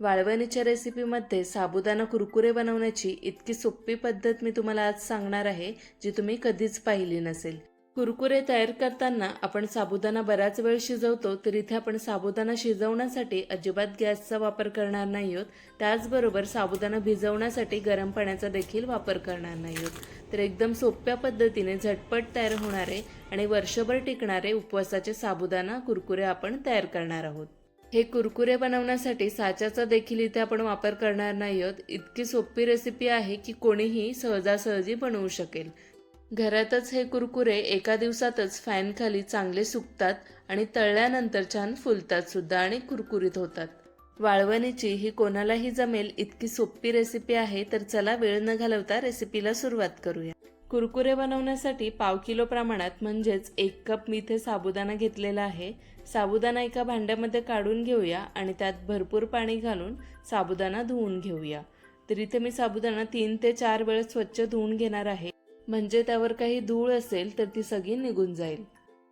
वाळवणीच्या रेसिपीमध्ये साबुदाणा कुरकुरे बनवण्याची इतकी सोपी पद्धत मी तुम्हाला आज सांगणार आहे जी तुम्ही कधीच पाहिली नसेल. कुरकुरे तयार करताना आपण साबुदाणा बराच वेळ शिजवतो तर इथे आपण साबुदाणा शिजवण्यासाठी अजिबात गॅसचा वापर करणार नाही आहोत. त्याचबरोबर साबुदाणा भिजवण्यासाठी गरम पाण्याचा देखील वापर करणार नाही आहोत. तर एकदम सोप्या पद्धतीने झटपट तयार होणारे आणि वर्षभर टिकणारे उपवासाचे साबुदाणा कुरकुरे आपण तयार करणार आहोत. हे कुरकुरे बनवण्यासाठी साच्याचा देखील इथे आपण वापर करणार नाही आहोत. इतकी सोपी रेसिपी आहे की कोणीही सहजासहजी बनवू शकेल. घरातच हे कुरकुरे एका दिवसातच फॅनखाली चांगले सुकतात आणि तळल्यानंतर छान फुलतात सुद्धा आणि कुरकुरीत होतात. वाळवणीची ही कोणालाही जमेल इतकी सोपी रेसिपी आहे तर चला वेळ न घालवता रेसिपीला सुरुवात करूया. कुरकुरे बनवण्यासाठी पाव किलो प्रमाणात म्हणजेच एक कप मी इथे साबुदाणा घेतलेला आहे. साबुदाणा एका भांड्यामध्ये काढून घेऊया आणि त्यात भरपूर पाणी घालून साबुदाणा धुवून घेऊया. तर इथे मी साबुदाणा तीन ते चार वेळ स्वच्छ धुवून घेणार आहे. म्हणजे त्यावर काही धूळ असेल तर ती सगळी निघून जाईल.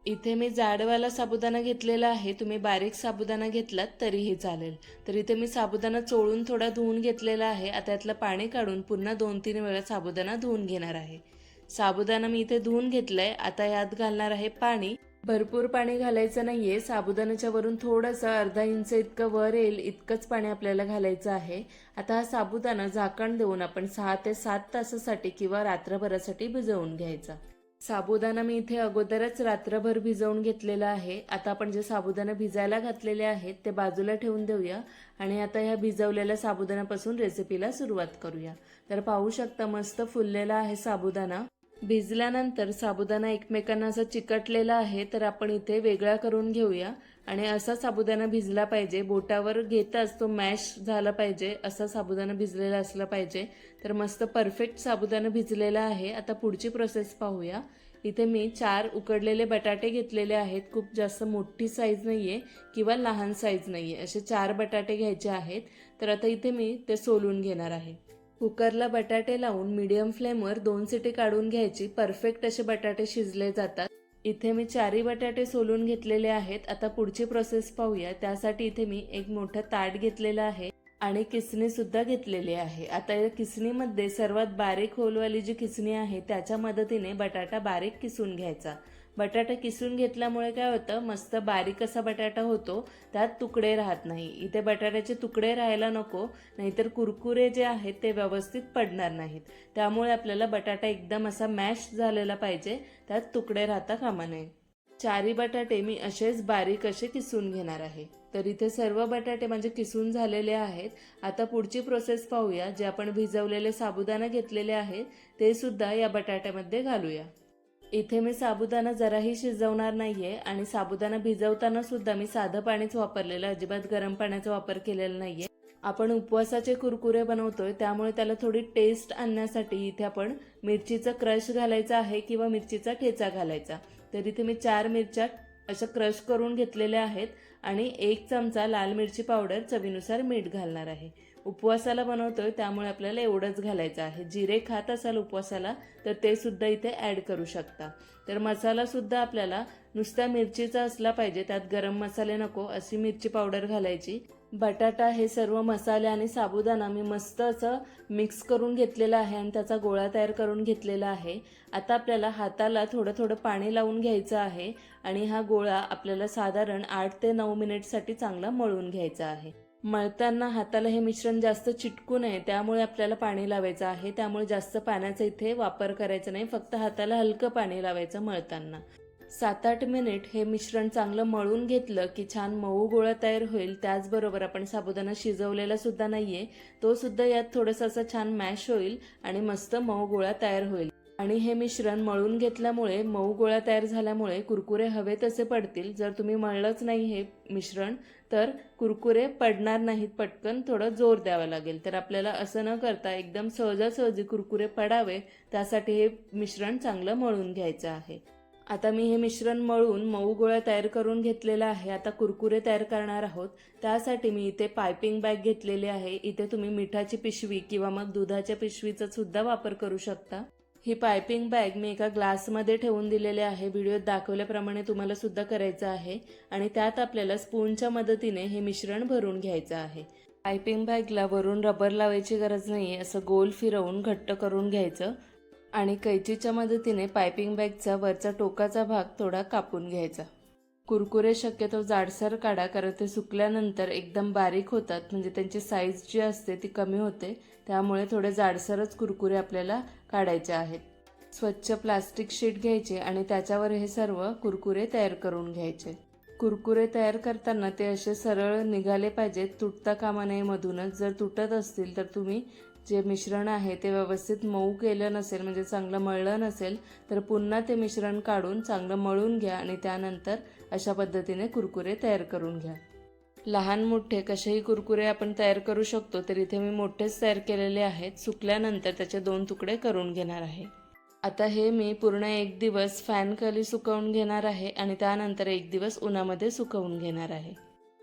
इथे मी जाडवाला साबुदाणा घेतलेला आहे. तुम्ही बारीक साबुदाणा घेतलात तरीही चालेल. तर इथे मी साबुदाणा चोळून थोडा धुवून घेतलेला आहे. आता यातलं पाणी काढून पुन्हा दोन तीन वेळा साबुदाणा धुवून घेणार आहे. साबुदाणा मी इथे धुवून घेतलंय. आता यात घालणार आहे पाणी. भरपूर पाणी घालायचं नाहीये. साबुदाण्याच्या वरून थोडंसं अर्धा इंच इतकं वर येईल इतकंच पाणी आपल्याला घालायचं आहे. आता हा साबुदाणा झाकण देऊन आपण सहा ते सात तासासाठी किंवा रात्रभरासाठी भिजवून घ्यायचा. साबुदाणा मी इथे अगोदरच रात्रभर भिजवून घेतलेला आहे. आता आपण जे साबुदाणा भिजायला घातलेले आहेत ते बाजूला ठेवून देऊया. आणि आता ह्या भिजवलेल्या साबुदाण्यापासून रेसिपीला सुरुवात करूया. तर पाहू शकता मस्त फुललेला आहे साबुदाणा. भिजल्यानंतर साबुदाणा एकमेकांना असा चिकटलेला आहे तर आपण इथे वेगळा करून घेऊया. आणि असा साबुदाणा भिजला पाहिजे बोटावर घेताच तो मॅश झाला पाहिजे असा साबुदाणा भिजलेला असला पाहिजे. तर मस्त परफेक्ट साबुदाणा भिजलेला आहे. आता पुढची प्रोसेस पाहूया. इथे मी चार उकडलेले बटाटे घेतलेले आहेत. खूप जास्त मोठी साईज नाही आहे किंवा लहान साईज नाही आहे असे चार बटाटे घ्यायचे आहेत. तर आता इथे मी ते सोलून घेणार आहे. कुकरला बटाटे लावून मीडियम फ्लेमवर दोन सिटी काढून घ्यायची. परफेक्ट असे बटाटे शिजले जातात. इथे मी चारही बटाटे सोलून घेतलेले आहेत. आता पुढची प्रोसेस पाहूया. त्यासाठी इथे मी एक मोठं ताट घेतलेलं आहे आणि किसणी सुद्धा घेतलेली आहे. आता या किसणीमध्ये सर्वात बारीक होलवाली जी किसणी आहे त्याच्या मदतीने बटाटा बारीक किसून घ्यायचा. बटाटा किसून घेतल्यामुळे काय होतं मस्त बारीक असा बटाटा होतो त्यात तुकडे राहत नाही. इथे बटाट्याचे तुकडे राहायला नको नाहीतर कुरकुरे जे आहेत ते व्यवस्थित पडणार नाहीत. त्यामुळे आपल्याला बटाटा एकदम असा मॅश झालेला पाहिजे त्यात तुकडे राहता कामा नये. चारी बटाटे मी असेच बारीक असे किसून घेणार आहे. तर इथे सर्व बटाटे म्हणजे किसून झालेले आहेत. आता पुढची प्रोसेस पाहूया. जे आपण भिजवलेले साबुदाणा घेतलेले आहेत ते सुद्धा या बटाट्यामध्ये घालूया. इथे मी साबुदाणा जराही शिजवणार नाहीये आणि साबुदाणा भिजवताना सुद्धा मी साधं पाणीच वापरलेलं अजिबात गरम पाण्याचा वापर केलेला नाहीये. आपण उपवासाचे कुरकुरे बनवतोय त्यामुळे त्याला थोडी टेस्ट आणण्यासाठी इथे आपण मिरचीचं क्रश घालायचं आहे किंवा मिरचीचा ठेचा घालायचा. तर इथे मी चार मिरच्या अशा क्रश करून घेतलेल्या आहेत आणि एक चमचा लाल मिरची पावडर चवीनुसार मीठ घालणार आहे. उपवासाला बनवतोय त्यामुळे आपल्याला एवढंच घालायचं आहे. जिरे खात असाल उपवासाला तर ते सुद्धा इथे ॲड करू शकता. तर मसाला सुद्धा आपल्याला नुसत्या मिरचीचा असला पाहिजे त्यात गरम मसाले नको अशी मिरची पावडर घालायची. बटाटा हे सर्व मसाले आणि साबुदाणा मी मस्त असं मिक्स करून घेतलेलं आहे आणि त्याचा गोळा तयार करून घेतलेला आहे. आता आपल्याला हाताला थोडं थोडं पाणी लावून घ्यायचं आहे आणि हा गोळा आपल्याला साधारण आठ ते नऊ मिनिटसाठी चांगला मळून घ्यायचा आहे. मळताना हाताला हे मिश्रण जास्त चिटकू नये त्यामुळे आपल्याला पाणी लावायचं आहे. त्यामुळे जास्त पाण्याचा इथे वापर करायचा नाही फक्त हाताला हलकं पाणी लावायचं मळताना. सात आठ मिनिट हे मिश्रण चांगलं मळून घेतलं की छान मऊ गोळा तयार होईल. त्याचबरोबर आपण साबुदाणा शिजवलेला सुद्धा नाहीये. तो सुद्धा यात थोडंसं असं छान मॅश होईल आणि मस्त मऊ गोळा तयार होईल. आणि हे मिश्रण मळून घेतल्यामुळे मऊ गोळा तयार झाल्यामुळे कुरकुरे हवे तसे पडतील. जर तुम्ही मळलंच नाही हे मिश्रण तर कुरकुरे पडणार नाहीत. पटकन थोडं जोर द्यावा लागेल. तर आपल्याला असं न करता एकदम सहजासहजी कुरकुरे पडावे. त्यासाठी हे मिश्रण चांगलं मळून घ्यायचं आहे. आता मी हे मिश्रण मळून मऊ गोळा तयार करून घेतलेला आहे. आता कुरकुरे तयार करणार आहोत. त्यासाठी मी इथे पायपिंग बॅग घेतलेली आहे. इथे तुम्ही मिठाची पिशवी किंवा मग दुधाच्या पिशवीचा सुद्धा वापर करू शकता. ही पायपिंग बॅग मी एका ग्लासमध्ये ठेवून दिलेले आहे. व्हिडिओत दाखवल्याप्रमाणे तुम्हाला सुद्धा करायचं आहे. आणि त्यात आपल्याला स्पूनच्या मदतीने हे मिश्रण भरून घ्यायचं आहे. पायपिंग बॅगला वरून रबर लावायची गरज नाही असं गोल फिरवून घट्ट करून घ्यायचं. आणि कैचीच्या मदतीने पायपिंग बॅगचा वरचा टोकाचा भाग थोडा कापून घ्यायचा. कुरकुरे शक्यतो जाडसर काढा कारण ते सुकल्यानंतर एकदम बारीक होतात म्हणजे त्यांची साईज जी असते ती कमी होते. त्यामुळे थोडे जाडसरच कुरकुरे आपल्याला काढायचे आहेत. स्वच्छ प्लास्टिक शीट घ्यायचे आणि त्याच्यावर हे सर्व कुरकुरे तयार करून घ्यायचे. कुरकुरे तयार करताना ते असे सरळ निघाले पाहिजेत तुटता कामा नये. मधूनच जर तुटत असतील तर तुम्ही जे मिश्रण आहे ते व्यवस्थित मऊ केलं नसेल म्हणजे चांगलं मळलं नसेल तर पुन्हा ते मिश्रण काढून चांगलं मळून घ्या आणि त्यानंतर अशा पद्धतीने कुरकुरे तयार करून घ्या. लहान मोठे कसेही कुरकुरे आपण तयार करू शकतो तर इथे मी मोठेच तयार केलेले आहेत सुकल्यानंतर त्याचे दोन तुकडे करून घेणार आहे. आता हे मी पूर्ण एक दिवस फॅनखाली सुकवून घेणार आहे आणि त्यानंतर एक दिवस उन्हामध्ये सुकवून घेणार आहे.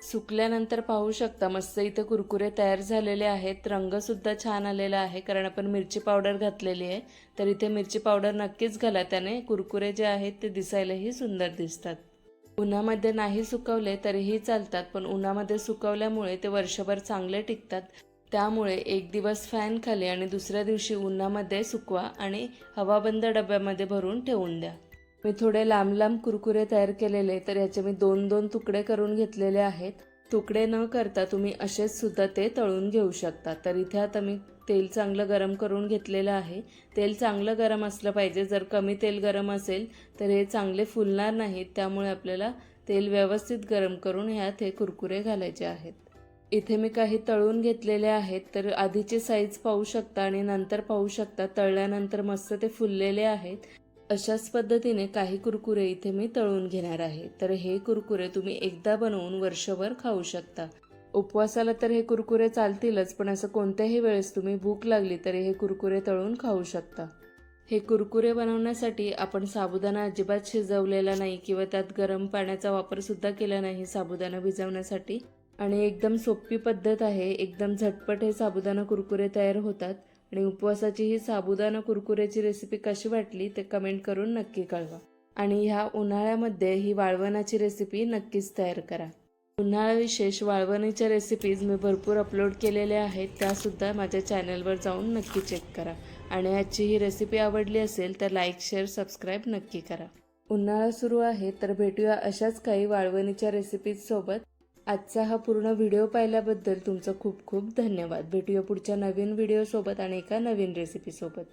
सुकल्यानंतर पाहू शकता मस्त इथे कुरकुरे तयार झालेले आहेत रंगसुद्धा छान आलेला आहे कारण आपण मिरची पावडर घातलेली आहे. तर इथे मिरची पावडर नक्कीच घाला त्याने कुरकुरे जे आहेत ते दिसायलाही सुंदर दिसतात. उन्हामध्ये नाही सुकवले तरीही चालतात पण उन्हामध्ये सुकवल्यामुळे ते वर्षभर चांगले टिकतात. त्यामुळे एक दिवस फॅन खाली आणि दुसऱ्या दिवशी उन्हामध्ये सुकवा आणि हवाबंद डब्यामध्ये भरून ठेवून द्या. मी थोडे लांब लांब कुरकुरे तयार केलेले तर याचे मी दोन दोन तुकडे करून घेतलेले आहेत. तुकडे न करता तुम्ही असेच सुद्धा ते तळून घेऊ शकता. तर इथे आता मी तेल चांगलं गरम करून घेतलेलं आहे. तेल चांगलं गरम असलं पाहिजे. जर कमी तेल गरम असेल तर हे चांगले फुलणार नाहीत. त्यामुळे आपल्याला तेल व्यवस्थित गरम करून ह्यात हे कुरकुरे घालायचे आहेत. इथे मी काही तळून घेतलेले आहेत तर आधीची साईज पाहू शकता आणि नंतर पाहू शकता. तळल्यानंतर मस्त ते फुललेले आहेत. अशाच पद्धतीने काही कुरकुरे इथे मी तळून घेणार आहे. तर हे कुरकुरे तुम्ही एकदा बनवून वर्षभर खाऊ शकता. उपवासाला तर हे कुरकुरे चालतीलच पण असं कोणत्याही वेळेस तुम्ही भूक लागली तरी हे कुरकुरे तळून खाऊ शकता. हे कुरकुरे बनवण्यासाठी आपण साबुदाणा अजिबात शिजवलेला नाही किंवा त्यात गरम पाण्याचा वापरसुद्धा केला नाही साबुदाणा भिजवण्यासाठी. आणि एकदम सोपी पद्धत आहे एकदम झटपट हे साबुदाणा कुरकुरे तयार होतात. आणि उपवासाची ही साबुदाणा कुरकुऱ्याची रेसिपी कशी वाटली ते कमेंट करून नक्की कळवा. आणि ह्या उन्हाळ्यामध्ये ही वाळवणाची रेसिपी नक्कीच तयार करा. उन्हाळा विशेष वाळवणीच्या रेसिपीज मी भरपूर अपलोड केलेल्या आहेत त्यासुद्धा माझ्या चॅनलवर जाऊन नक्की चेक करा. आणि आजची ही रेसिपी आवडली असेल तर लाईक शेअर सबस्क्राईब नक्की करा. उन्हाळा सुरू आहे तर भेटूया अशाच काही वाळवणीच्या रेसिपीज सोबत. आजचा हा पूर्ण व्हिडिओ पाहिल्याबद्दल तुमचं खूप खूप धन्यवाद. भेटूया पुढच्या नवीन व्हिडिओसोबत आणि एका नवीन रेसिपीसोबत